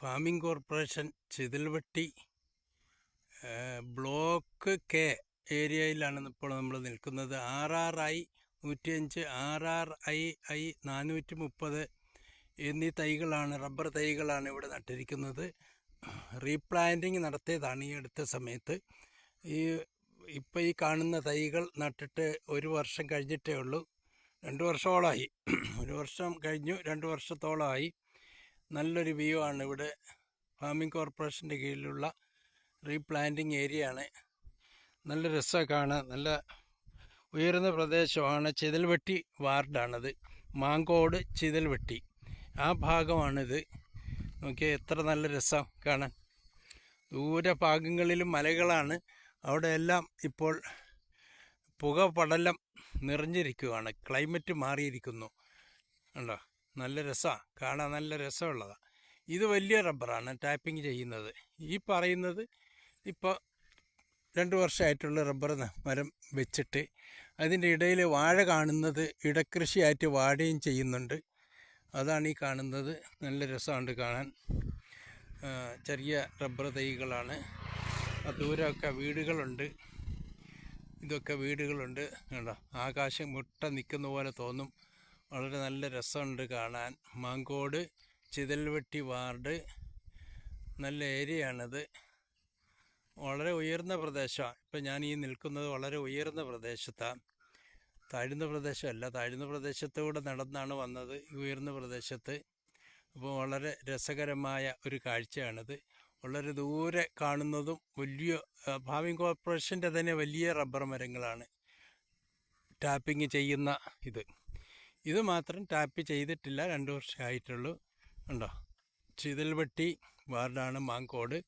Farming corporation Chithalvetti block K ഏരിയയിലാണ് ഇപ്പോൾ നമ്മൾ നിൽക്കുന്നത്. ആർ ആർ ഐ നൂറ്റിയഞ്ച് ആർ ആർ ഐ ഐ നാനൂറ്റി മുപ്പത് എന്നീ തൈകളാണ് റബ്ബർ തൈകളാണ് ഇവിടെ നട്ടിരിക്കുന്നത്. റീപ്ലാന്റിങ് നടത്തിയതാണ് ഈ അടുത്ത സമയത്ത്. ഈ ഇപ്പോൾ ഈ കാണുന്ന തൈകൾ നട്ടിട്ട് ഒരു വർഷം കഴിഞ്ഞിട്ടേ ഉള്ളൂ. രണ്ട് വർഷത്തോളമായി ഒരു വർഷം കഴിഞ്ഞു രണ്ട് വർഷത്തോളമായി നല്ലൊരു വ്യൂ ആണ് ഇവിടെ ഫാമിംഗ് കോർപ്പറേഷന്റെ കീഴിലുള്ള റീപ്ലാന്റിങ് ഏരിയ ആണ്. നല്ല രസമൊക്കെയാണ് നല്ല ഉയർന്ന പ്രദേശമാണ് ചിതൽവെട്ടി വാർഡാണത് മാങ്കോട് ചിതൽവെട്ടി. ആ ഭാഗമാണിത്. നോക്കിയാൽ എത്ര നല്ല രസം കാണാൻ. ദൂര ഭാഗങ്ങളിലും മലകളാണ്. അവിടെയെല്ലാം ഇപ്പോൾ പുക പടലം നിറഞ്ഞിരിക്കുകയാണ് ക്ലൈമറ്റ് മാറിയിരിക്കുന്നു. ഉണ്ടോ നല്ല രസമാണ് കാണാൻ നല്ല രസമുള്ളതാണ് ഇത് വലിയ റബ്ബറാണ് ടാപ്പിംഗ് ചെയ്യുന്നത്. ഈ പറയുന്നത് ഇപ്പോൾ രണ്ട് വർഷമായിട്ടുള്ള റബ്ബർ മരം വെച്ചിട്ട് അതിന്റെ ഇടയിൽ വാഴ കാണുന്നത് ഇടക്കൃഷിയായിട്ട് വാഴയും ചെയ്യുന്നുണ്ട്. അതാണ് ഈ കാണുന്നത്. നല്ല രസമുണ്ട് കാണാൻ. ചെറിയ റബ്ബർ തൈകളാണ്. ദൂരമൊക്കെ വീടുകളുണ്ട്. ഇതൊക്കെ വീടുകളുണ്ട്. കണ്ടോ? ആകാശം മുട്ട നിൽക്കുന്ന പോലെ തോന്നും. വളരെ നല്ല രസമുണ്ട് കാണാൻ. മാങ്കോട് ചിതൽവെട്ടി വാർഡ്. നല്ല ഏരിയയാണിത്. വളരെ ഉയർന്ന പ്രദേശമാണ്. ഇപ്പം ഞാൻ ഈ നിൽക്കുന്നത് വളരെ ഉയർന്ന പ്രദേശത്താണ് താഴ്ന്ന പ്രദേശമല്ല താഴ്ന്ന പ്രദേശത്തൂടെ നടന്നാണ് വന്നത് ഈ ഉയർന്ന പ്രദേശത്ത്. അപ്പോൾ വളരെ രസകരമായ ഒരു കാഴ്ചയാണിത്. വളരെ ദൂരെ കാണുന്നതും വലിയ ഫാമിംഗ് കോർപ്പറേഷന്റെ തന്നെ വലിയ റബ്ബർ മരങ്ങളാണ് ടാപ്പിംഗ് ചെയ്യുന്ന ഇത്. ഇത് മാത്രം ടാപ്പ് ചെയ്തിട്ടില്ല. രണ്ട് വർഷമായിട്ടുള്ളൂ ഉണ്ടോ ചിതൽവെട്ടി വാർഡാണ് മാങ്കോട്.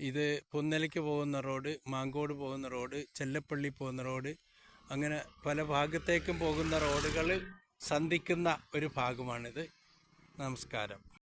ഇത് പുന്നലയ്ക്ക് പോകുന്ന റോഡ് മാങ്കോട് പോകുന്ന റോഡ് ചെല്ലപ്പള്ളി പോകുന്ന റോഡ് അങ്ങനെ പല ഭാഗത്തേക്കും പോകുന്ന റോഡുകൾ സന്ധിക്കുന്ന ഒരു ഭാഗമാണിത്. നമസ്കാരം.